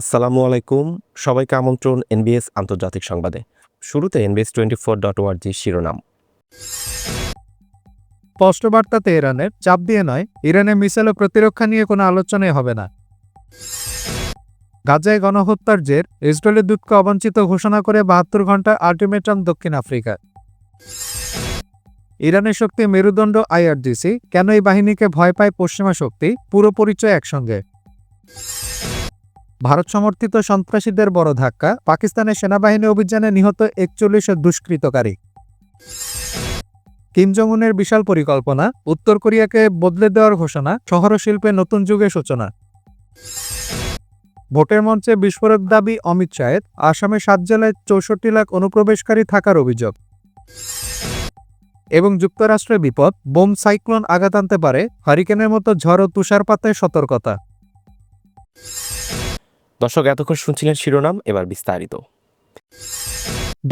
আসসালামু আলাইকুম। সবাইকে আমন্ত্রণ এনবিএস আন্তর্জাতিক সংবাদে। শুরুতে এনবিএস টোয়েন্টি ফোর ডট ওয়ার্জি শিরোনাম। স্পষ্ট বার্তা তেহরানের চাপ দিয়ে নয় ইরানের মিসাইল ও প্রতিরক্ষা নিয়ে কোনো আলোচনাই হবে না। গাজায় গণহত্যার জের, ইসরায়েলের দূতকে অবাঞ্ছিত ঘোষণা করে বাহাত্তর ঘণ্টা আল্টিমেটাম দক্ষিণ আফ্রিকা ইরানের শক্তি মেরুদণ্ড আইআরজিসি কেন এই বাহিনীকে ভয় পায় পশ্চিমা শক্তি, পুরো পরিচয় একসঙ্গে। ভারত সমর্থিত সন্ত্রাসীদের বড় ধাক্কা পাকিস্তানের সেনাবাহিনী অভিযানে নিহত একচল্লিশ দুষ্কৃতকারী। কিম জং উনের বিশাল পরিকল্পনা, উত্তর কোরিয়াকে বদলে দেওয়ার ঘোষণা শহর শিল্পে নতুন যুগের সূচনা। ভোটের মঞ্চে বিস্ফোরক দাবি অমিত শাহের, আসামে সাত জেলায় চৌষট্টি লাখ অনুপ্রবেশকারী থাকার অভিযোগ। এবং যুক্তরাষ্ট্রের বিপদ, বোম সাইক্লোন আঘাত আনতে পারে, হারিকেনের মতো ঝড় ও তুষারপাতের সতর্কতা। দর্শক, এতক্ষণ শুনছিলেন শিরোনাম, এবার বিস্তারিত।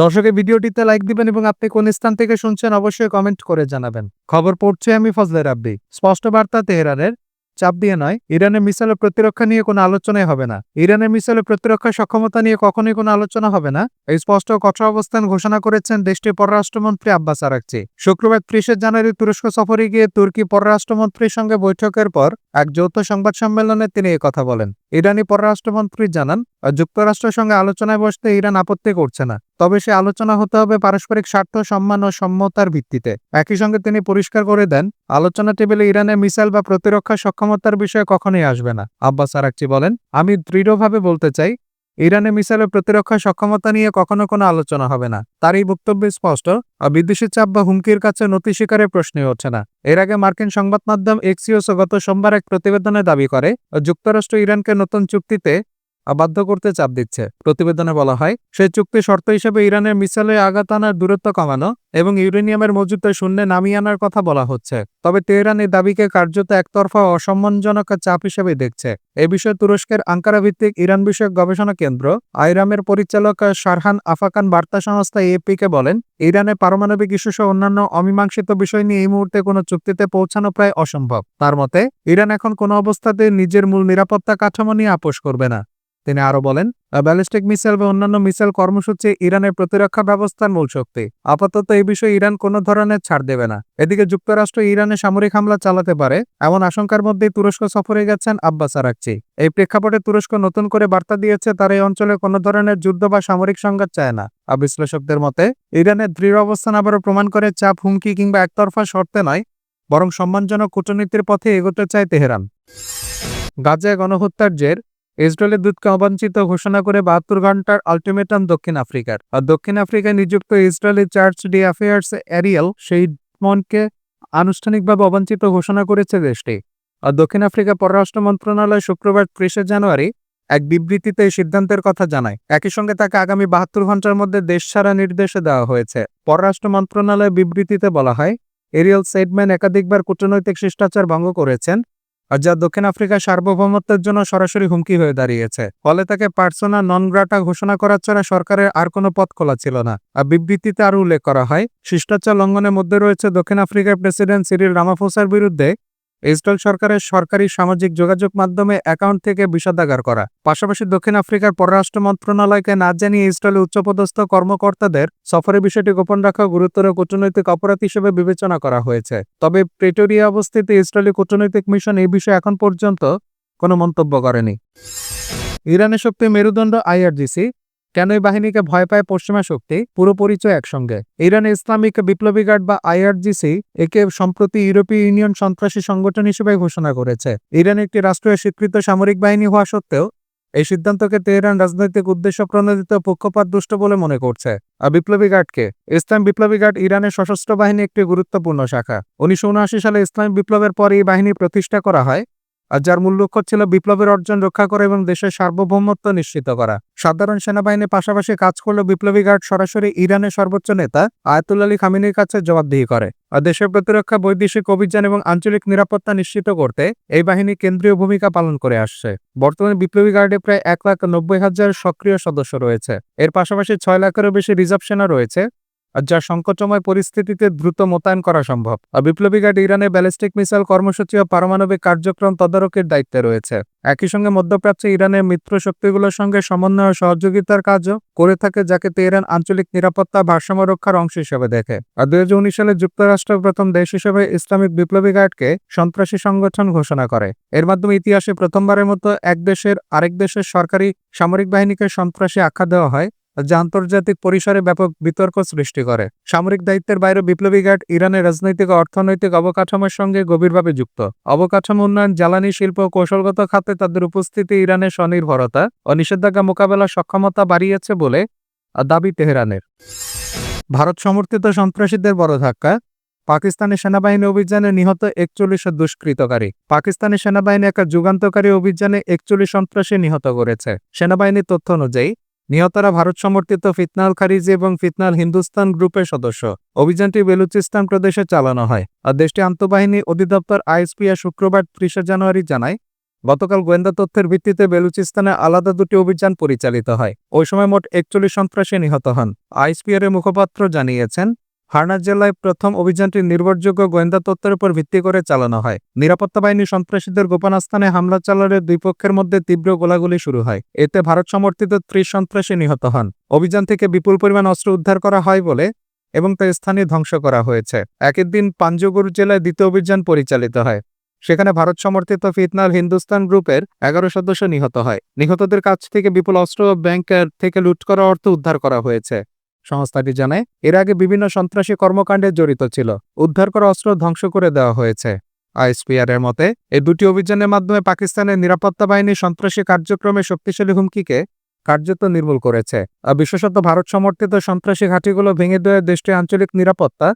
দর্শকের ভিডিওটিতে লাইক দিবেন এবং আপনি কোন স্থান থেকে শুনছেন অবশ্যই কমেন্ট করে জানাবেন। খবর পড়ছে আমি ফজলে রাব্বি স্পষ্ট বার্তা, তেহরানের চাপ দিয়ে নয়। ইরানের মিসাইলের প্রতিরক্ষা নিয়ে কোনো আলোচনাই হবে না। ইরানের মিসাইলের প্রতিরক্ষা সক্ষমতা নিয়ে কখনোই কোনো আলোচনা হবে না। এই স্পষ্ট কঠোর অবস্থান ঘোষণা করেছেন দেশটির পররাষ্ট্রমন্ত্রী আব্বাস আরাকচি। শুক্রবার ত্রিশে জানুয়ারি তুরস্ক সফরে গিয়ে তুর্কি পররাষ্ট্রমন্ত্রীর সঙ্গে বৈঠকের পর এক যৌথ সংবাদ সম্মেলনে তিনি কথা বলেন। ইরানি পররাষ্ট্রমন্ত্রী জানান, যুক্তরাষ্ট্রের সঙ্গে আলোচনায় বসতে ইরান আপত্তি করছে না। তবে সে আলোচনা হতে হবে পারস্পরিক স্বার্থ, সম্মান ও সম্মতার ভিত্তিতে। একই সঙ্গে তিনি পরিষ্কার করে দেন, আলোচনা টেবিলে ইরানের মিসাইল বা প্রতিরক্ষা সক্ষমতার বিষয়ে কখনোই আসবে না। আব্বাস আরাকচি বলেন, আমি দৃঢ়ভাবে বলতে চাই, ইরানে মিসাইলের প্রতিরক্ষা সক্ষমতা নিয়ে কখনো কোনো আলোচনা হবে না। তার এই বক্তব্য স্পষ্ট, আর বিদেশি চাপ বা হুমকির কাছে নথি স্বীকারের প্রশ্নই ওঠে না। এর আগে মার্কিন সংবাদ মাধ্যম এক্সিওস গত সোমবার এক প্রতিবেদনে দাবি করে, যুক্তরাষ্ট্র ইরানকে নতুন চুক্তিতে বাধ্য করতে চাপ দিচ্ছে। প্রতিবেদনে বলা হয়, সেই চুক্তি শর্ত হিসেবে ইরানের মিসাইলে আঘাত আনার দূরত্ব কমানো এবং ইউরেনিয়ামের মজুদটা শূন্যে নামিয়ে আনার কথা বলা হচ্ছে। তবে তেহরান এই দাবিকে কার্যত একতরফা অসম্মানজনক চাপ হিসেবে দেখছে। এ বিষয়ে তুরস্কের আঙ্কারা ভিত্তিক ইরান বিষয়ক গবেষণা কেন্দ্র, আইরামের পরিচালক শারহান আফাকান বার্তা সংস্থা এপিকে বলেন ইরানের পারমাণবিক ইস্যু সহ অন্যান্য অমীমাংসিত বিষয় নিয়ে এই মুহূর্তে কোনো চুক্তিতে পৌঁছানো প্রায় অসম্ভব। তার মতে, ইরান এখন কোনো অবস্থাতে নিজের মূল নিরাপত্তা কাঠামো নিয়ে আপোষ করবে না। তিনি আরও বলেন ব্যালিস্টিক মিসাইল বা অন্যান্য মিসাইল কর্মসূচি ইরানের প্রতিরক্ষা ব্যবস্থার মূল শক্তি। আপাতত এই বিষয়ে ইরান কোনো ধরনের ছাড় দেবে না। এদিকে যুক্তরাষ্ট্র ইরানে সামরিক হামলা চালাতে পারে, এমন আশঙ্কার মধ্যেই তুরস্ক সফরে গেছেন আব্বাস আরাকচি। এই প্রেক্ষাপটে তুরস্ক নতুন করে বার্তা দিয়েছে, তার এই অঞ্চলে কোনো ধরনের যুদ্ধ বা সামরিক সংঘাত চায় না। আর বিশ্লেষকদের মতে, ইরানের দৃঢ় অবস্থান আবারও প্রমাণ করে চাপ, হুমকি কিংবা একতরফা শর্তে নয়, বরং সম্মানজনক কূটনীতির পথে এগোতে চায় তেহরান। গাজায় গণহত্যার জের ইসরায়েলের দূতকে অবাঞ্ছিত ঘোষণা করে বাহাত্তর ঘণ্টার আলটিমেটাম দক্ষিণ আফ্রিকার। আর দক্ষিণ আফ্রিকায় নিযুক্ত Israeli chargé d' affaires Ariel সেই মনকে আনুষ্ঠানিকভাবে অবাঞ্ছিত ঘোষণা করেছে দেশটি। আর দক্ষিণ আফ্রিকা পররাষ্ট্র মন্ত্রণালয় শুক্রবার ত্রিশে জানুয়ারি এক বিবৃতিতে এই সিদ্ধান্তের কথা জানায়। একই সঙ্গে তাকে আগামী বাহাত্তর ঘণ্টার মধ্যে দেশ ছাড়া নির্দেশে দেওয়া হয়েছে। পররাষ্ট্র মন্ত্রণালয় বিবৃতিতে বলা হয় এরিয়াল সেডম্যান একাধিকবার কূটনৈতিক শিষ্টাচার ভঙ্গ করেছেন আর যা দক্ষিণ আফ্রিকার সার্বভৌমত্বের জন্য সরাসরি হুমকি হয়ে দাঁড়িয়েছে। ফলে তাকে পার্সোনা নন গ্রাটা ঘোষণা করার ছাড়া সরকারের আর কোনো পথ খোলা ছিল না। আর বিবৃতিতে আরও উল্লেখ করা হয়, শিষ্টাচার লঙ্ঘনের মধ্যে রয়েছে দক্ষিণ আফ্রিকার প্রেসিডেন্ট সিরিল রামাফোসার বিরুদ্ধে ইসরায়েল সরকারের সরকারি সামাজিক যোগাযোগ মাধ্যমে অ্যাকাউন্ট থেকে বিষাদাগার করা। পাশাপাশি দক্ষিণ আফ্রিকার পররাষ্ট্র মন্ত্রণালয়কে না জানিয়ে ইসরায়েলের উচ্চপদস্থ কর্মকর্তাদের সফরের বিষয়টি গোপন রাখা গুরুতর কূটনৈতিক অপরাধ হিসেবে বিবেচনা করা হয়েছে। তবে প্রেটোরিয়া অবস্থিত ইসরায়েলি কূটনৈতিক মিশন এই বিষয়ে এখন পর্যন্ত কোনো মন্তব্য করেনি। ইরানের শক্তি মেরুদণ্ড আইআরজিসি কেন এই বাহিনীকে ভয় পায় পশ্চিমা শক্তি? পুরো পরিচয় একসঙ্গে। ইরান ইসলামিক বিপ্লবী গার্ড বা আইআরজিসি একে সম্প্রতি ইউরোপীয় ইউনিয়ন সন্ত্রাসী সংগঠন হিসেবে ঘোষণা করেছে। ইরান একটি রাষ্ট্রীয় স্বীকৃত সামরিক বাহিনী হওয়া সত্ত্বেও, এই সিদ্ধান্তকে তেহরান রাজনৈতিক উদ্দেশ্য প্রণোদিত পক্ষপাত দুষ্ট বলে মনে করছে। আর বিপ্লবী গার্ডকে, ইসলাম বিপ্লবী গার্ড ইরানের সশস্ত্র বাহিনী একটি গুরুত্বপূর্ণ শাখা। উনিশশো উনআশি সালে ইসলাম বিপ্লবের পর এই বাহিনী প্রতিষ্ঠা করা হয়। আর যার মূল লক্ষ্য ছিল বিপ্লবের অর্জন রক্ষা করা এবং দেশের সার্বভৌমত্ব নিশ্চিত করা। সাধারণ সেনাবাহিনীর পাশাপাশি কাজ করলেও বিপ্লবী গার্ড সরাসরি ইরানের সর্বোচ্চ নেতা আয়াতুল আলী খামিনির কাছে জবাবদিহি করে। আর দেশের প্রতিরক্ষা, বৈদেশিক অভিযান এবং আঞ্চলিক নিরাপত্তা নিশ্চিত করতে এই বাহিনী কেন্দ্রীয় ভূমিকা পালন করে আসছে। বর্তমানে বিপ্লবী গার্ডে প্রায় এক লাখ নব্বই হাজার সক্রিয় সদস্য রয়েছে। এর পাশাপাশি ছয় লাখেরও বেশি রিজার্ভ সেনা রয়েছে যা সংকটময় পরিস্থিতিতে দ্রুত মোতায়েন করা সম্ভব। বিপ্লবী গার্ড ইরানের ব্যালিস্টিক মিসাইল কর্মসূচি ও পারমাণবিক কার্যক্রম তদারকির দায়িত্বে রয়েছে। একই সঙ্গে মধ্যপ্রাচ্যে ইরানের মিত্র শক্তিগুলোর সঙ্গে সমন্বয় ও সহযোগিতার কাজও করে থাকে, যাকে তেহরান আঞ্চলিক নিরাপত্তা ভারসাম্য রক্ষার অংশ হিসেবে দেখে। আর দুই হাজার উনিশ সালে যুক্তরাষ্ট্র প্রথম দেশ হিসেবে ইসলামিক বিপ্লবী গার্ডকে সন্ত্রাসী সংগঠন ঘোষণা করে। এর মাধ্যমে ইতিহাসে প্রথমবারের মতো এক দেশের আরেক দেশের সরকারি সামরিক বাহিনীকে সন্ত্রাসী আখ্যা দেওয়া হয়। যা আন্তর্জাতিক পরিসরে ব্যাপক বিতর্ক সৃষ্টি করে। সামরিক দায়িত্বের বাইরে বিপ্লবী গার্ড ইরানের রাজনৈতিক অর্থনৈতিক অবকাঠামোর সঙ্গে গভীরভাবে যুক্ত। অবকাঠামো উন্নয়ন, জ্বালানি শিল্প কৌশলগত খাতে তাদের উপস্থিতি ইরানের স্বনির্ভরতা ও নিষেধাজ্ঞা মোকাবেলার সক্ষমতা বাড়িয়েছে বলে দাবি তেহরানের। ভারত সমর্থিত সন্ত্রাসীদের বড় ধাক্কা। পাকিস্তানি সেনাবাহিনী অভিযানে নিহত একচল্লিশ দুষ্কৃতকারী। পাকিস্তানি সেনাবাহিনী একটা যুগান্তকারী অভিযানে একচল্লিশ সন্ত্রাসী নিহত করেছে। সেনাবাহিনীর তথ্য অনুযায়ী নিহতরা ভারত সমর্থিত ফিতনাল খারিজি এবং ফিতনাল হিন্দুস্তান গ্রুপের সদস্য। অভিযানটি বেলুচিস্তান প্রদেশে চালানো হয়। আর দেশটি আন্তঃবাহিনী অধিদপ্তর আইএসপিআর শুক্রবার ত্রিশে জানুয়ারি জানায়, গতকাল গোয়েন্দা তথ্যের ভিত্তিতে বেলুচিস্তানে আলাদা দুটি অভিযান পরিচালিত হয়। ওই সময় মোট একচল্লিশ সন্ত্রাসী নিহত হন। আইএসপিআর এর মুখপাত্র জানিয়েছেন হারনার জেলায় প্রথম অভিযানটি নির্ভরযোগ্য গোয়েন্দা তথ্যের উপর ভিত্তি করে চালানো হয়। নিরাপত্তা বাহিনী সন্ত্রাসীদের গোপনাস্থানে হামলা চালালে দুই পক্ষের মধ্যে তীব্র গোলাগুলি শুরু হয়। এতে ভারত সমর্থিত ত্রিশ সন্ত্রাসী নিহত হন। অভিযান থেকে বিপুল পরিমাণ অস্ত্র উদ্ধার করা হয় বলে এবং তা স্থানে ধ্বংস করা হয়েছে। একই দিন পাঞ্জগুর জেলায় দ্বিতীয় অভিযান পরিচালিত হয়। সেখানে ভারত সমর্থিত ফিতনাল হিন্দুস্তান গ্রুপের এগারো সদস্য নিহত হয়। নিহতদের কাছ থেকে বিপুল অস্ত্র ও ব্যাংক থেকে লুট করা অর্থ উদ্ধার করা হয়েছে। সংস্থাটি জানায়, এর আগে বিভিন্ন সন্ত্রাসী কর্মকাণ্ডে জড়িত ছিল। উদ্ধার করা অস্ত্র ধ্বংস করে দেওয়া হয়েছে। আইএসপিআর এর মতে এই দুটি অভিযানের মাধ্যমে পাকিস্তানের নিরাপত্তা বাহিনী সন্ত্রাসী কার্যক্রমে শক্তিশালী হুমকিকে কার্যত নির্মূল করেছে। বিশেষত ভারত সমর্থিত সন্ত্রাসী ঘাঁটিগুলো ভেঙে দেওয়া দেশটির আঞ্চলিক নিরাপত্তা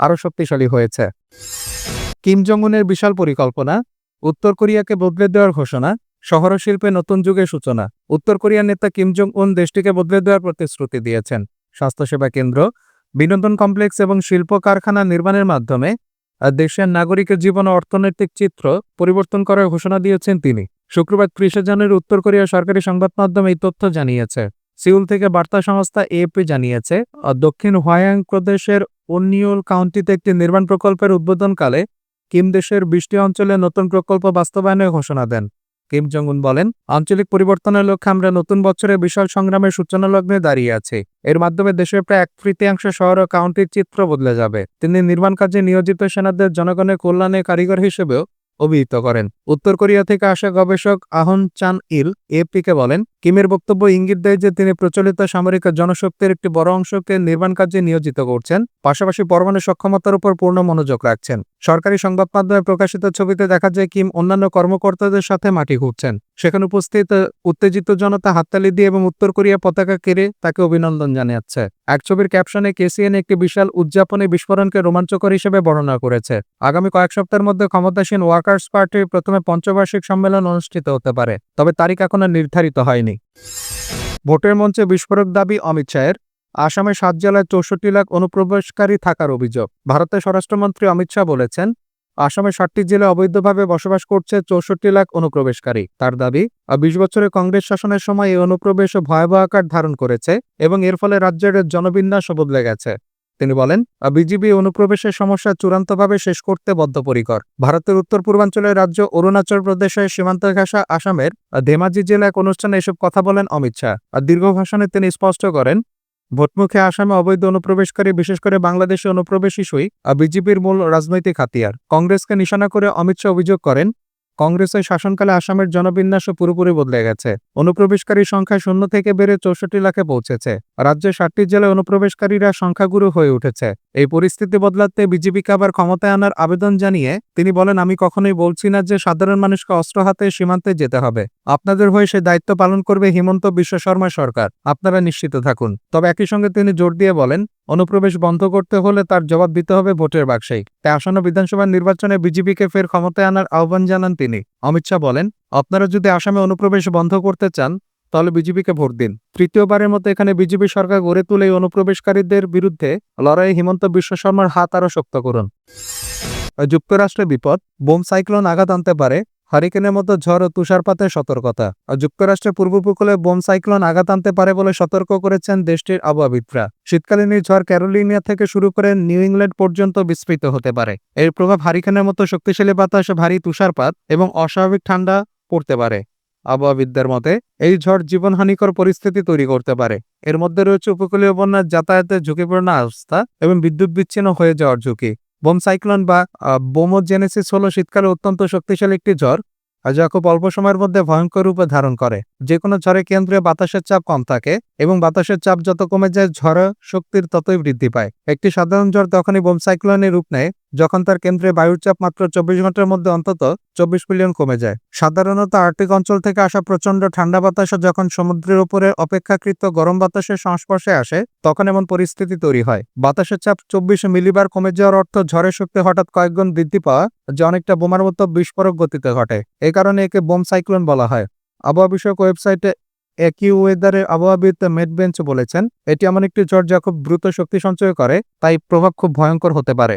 আরও শক্তিশালী হয়েছে। কিম জং উনের বিশাল পরিকল্পনা, উত্তর কোরিয়াকে বদলে দেওয়ার ঘোষণা শহর শিল্পে নতুন যুগের সূচনা। উত্তর কোরিয়ার নেতা কিম জং উন দেশটিকে বদলে দেওয়ার প্রতিশ্রুতি দিয়েছেন। স্বাস্থ্যসেবা কেন্দ্র, বিনোদন কমপ্লেক্স এবং শিল্প কারখানা নির্মাণের মাধ্যমে দেশের নাগরিকের জীবন অর্থনৈতিক চিত্র পরিবর্তন করার ঘোষণা দিয়েছেন তিনি। শুক্রবার ত্রিশে জানুয়ারি উত্তর কোরিয়ার সরকারি সংবাদ মাধ্যম এই তথ্য জানিয়েছে। সিউল থেকে বার্তা সংস্থা এএপি জানিয়েছে দক্ষিণ হোয়াং প্রদেশের ওনিওল কাউন্টিতে একটি নির্মাণ প্রকল্পের উদ্বোধনকালে কিম দেশের বৃষ্টি অঞ্চলে নতুন প্রকল্প বাস্তবায়নের ঘোষণা দেন। কিম জং উন বলেন, আঞ্চলিক পরিবর্তনের লক্ষ্যে আমরা নতুন বছরে বিশাল সংগ্রামের সূচনা লগ্নে দাঁড়িয়ে আছি। এর মাধ্যমে দেশের প্রায় এক তৃতীয়াংশ শহর ও কাউন্টির চিত্র বদলে যাবে। তিনি নির্মাণ কাজে নিয়োজিত সেনাদের জনগণের কল্যাণে কারিগর হিসেবেও অভিহিত করেন। উত্তর কোরিয়া থেকে আসা গবেষক আহন চান ইল এপিকে বলেন কিমের বক্তব্য ইঙ্গিত দেয় যে তিনি প্রচলিত সামরিক জনশক্তির একটি বড় অংশকে নির্মাণ কাজে নিয়োজিত করছেন, পাশাপাশি পরমাণু সক্ষমতার উপর পূর্ণ মনোযোগ রাখছেন। সরকারি সংবাদ মাধ্যমে প্রকাশিত ছবিতে দেখা যায় কিম অন্যান্য কর্মকর্তাদের সাথে মাটি ঘুরছেন সেখানে উপস্থিত উত্তেজিত জনতা হাততালি দিয়ে এবং উত্তর কোরিয়া পতাকা কেড়ে তাকে অভিনন্দন জানাচ্ছে। এক ছবির ক্যাপশনে কেসিএন একটি বিশাল উদযাপনী বিস্ফোরণকে রোমাঞ্চকর হিসেবে বর্ণনা করেছে। আগামী কয়েক সপ্তাহের মধ্যে ক্ষমতাসীন ওয়ার্কার্স পার্টির প্রথমে পঞ্চবার্ষিক সম্মেলন অনুষ্ঠিত হতে পারে, তবে তারিখ এখনও নির্ধারিত হয়নি। ভোটের মঞ্চে বিস্ফোরক দাবি অমিত শাহের। আসামে সাত জেলায় চৌষট্টি লাখ অনুপ্রবেশকারী থাকার অভিযোগ। ভারতের স্বরাষ্ট্রমন্ত্রী অমিত শাহ বলেছেন, আসামে ষাটটি জেলায় অবৈধভাবে বসবাস করছে চৌষট্টি লাখ অনুপ্রবেশকারী। তার দাবি বিশ বছরের কংগ্রেস শাসনের সময় এই অনুপ্রবেশ ভয়াবহ আকার ধারণ করেছে এবং এর ফলে রাজ্যের জনবিন্যাসও বদলে গেছে। তিনি বলেন বিজিবি অনুপ্রবেশের সমস্যা চূড়ান্তভাবে শেষ করতে বদ্ধপরিকর। ভারতের উত্তর পূর্বাঞ্চলের রাজ্য অরুণাচল প্রদেশের সীমান্ত ঘাসা আসামের ধেমাজি জেলা এক অনুষ্ঠানে এসব কথা বলেন অমিত শাহ। আর দীর্ঘ ভাষণে তিনি স্পষ্ট করেন, ভোটমুখে আসামে অবৈধ অনুপ্রবেশকারী, বিশেষ করে বাংলাদেশে অনুপ্রবেশ ইস্যুই বিজেপির মূল রাজনৈতিক হাতিয়ার। কংগ্রেসকে নিশানা করে অমিত শাহ অভিযোগ করেন কংগ্রেসের শাসনকালে আসামের জনবিন্যাসও পুরোপুরি বদলে গেছে। অনুপ্রবেশকারী সংখ্যা শূন্য থেকে বেড়ে চৌষট্টি লাখে পৌঁছেছে। রাজ্যের ষাটটি জেলায় অনুপ্রবেশকারীরা সংখ্যাগুরু হয়ে উঠেছে। এই পরিস্থিতি বদলাতে বিজেপিকে আবার ক্ষমতায় আনার আবেদন জানিয়ে তিনি বলেন, আমি কখনোই বলছি না যে সাধারণ মানুষকে অস্ত্র হাতে সীমান্তে যেতে হবে। আপনাদের হয়ে সে দায়িত্ব পালন করবে হিমন্ত বিশ্ব শর্মা সরকার। আপনারা নিশ্চিত থাকুন। তবে একই সঙ্গে তিনি জোর দিয়ে বলেন, অনুপ্রবেশ বন্ধ করতে হলে তার জবাব দিতে হবে ভোটের বাক্সেই। তাই আসন্ন বিধানসভা নির্বাচনে বিজেপিকে ফের ক্ষমতায় আনার আহ্বান জানান তিনি। অমিত শাহ বলেন, আপনারা যদি আসামে অনুপ্রবেশ বন্ধ করতে চান তাহলে বিজেপিকে ভোট দিন। তৃতীয়বারের মতো এখানে বিজেপি সরকার গড়ে তুলে অনুপ্রবেশকারীদের বিরুদ্ধে লড়াই হিমন্ত বিশ্ব শর্মার হাত আরও শক্ত করুন। যুক্তরাষ্ট্রের বিপদ, বোম সাইক্লোন আঘাত আনতে পারে, হারিকেনের মতো ঝড় ও তুষারপাতের সতর্কতা। যুক্তরাষ্ট্রের পূর্ব উপকূলে বোম সাইক্লোন আঘাত আনতে পারে বলে সতর্ক করেছেন দেশটির আবহাওয়াবিদরা শীতকালীন এই ঝড় ক্যারোলিনিয়া থেকে শুরু করে নিউ ইংল্যান্ড পর্যন্ত বিস্তৃত হতে পারে। এর প্রভাব হারিকেনের মতো শক্তিশালী বাতাস, ভারী তুষারপাত এবং অস্বাভাবিক ঠান্ডা পড়তে পারে। আবহাওয়াবিদদের মতে, এই ঝড় জীবনহানিকর পরিস্থিতি তৈরি করতে পারে। এর মধ্যে রয়েছে উপকূলীয় বন্যার যাতায়াতের ঝুঁকিপূর্ণ অবস্থা এবং বিদ্যুৎ বিচ্ছিন্ন হয়ে যাওয়ার ঝুঁকি। বোম সাইক্লোন বা বোমোজেনেসিস হলো শীতকালে অত্যন্ত শক্তিশালী একটি ঝড় যা খুব অল্প সময়ের মধ্যে ভয়ঙ্কর রূপে ধারণ করে। যে কোনো ঝড়ে কেন্দ্রে বাতাসের চাপ কম থাকে এবং বাতাসের চাপ যত কমে যায় ঝড় শক্তির ততই বৃদ্ধি পায়। একটি সাধারণ ঝড় তখনই বোম সাইক্লোনের রূপ নেয় যখন তার কেন্দ্রে বায়ুর চাপ মাত্র চব্বিশ ঘণ্টার মধ্যে অন্তত চব্বিশ মিলিয়ন কমে যায়। সাধারণত আর্কটিক অঞ্চল থেকে আসা প্রচণ্ড ঠান্ডা বাতাস যখন সমুদ্রের উপরে অপেক্ষাকৃত গরম বাতাসের সংস্পর্শে আসে, তখন এমন পরিস্থিতি তৈরি হয়। বাতাসের চাপ চব্বিশ মিলিবার কমে যাওয়ার অর্থ ঝড়ের শক্তি হঠাৎ কয়েকগুণ বৃদ্ধি পাওয়া, যা অনেকটা বোমার মতো বিস্ফোরক গতিতে ঘটে। এই কারণে একে বোম সাইক্লোন বলা হয়। আবহাওয়া বিষয়ক ওয়েবসাইটে একই ওয়েদারের আবহাওয়াবিদ মেডবেঞ্চ বলেছেন, এটি এমন একটি ঝড় যা খুব দ্রুত শক্তি সঞ্চয় করে, তাই প্রভাব খুব ভয়ঙ্কর হতে পারে।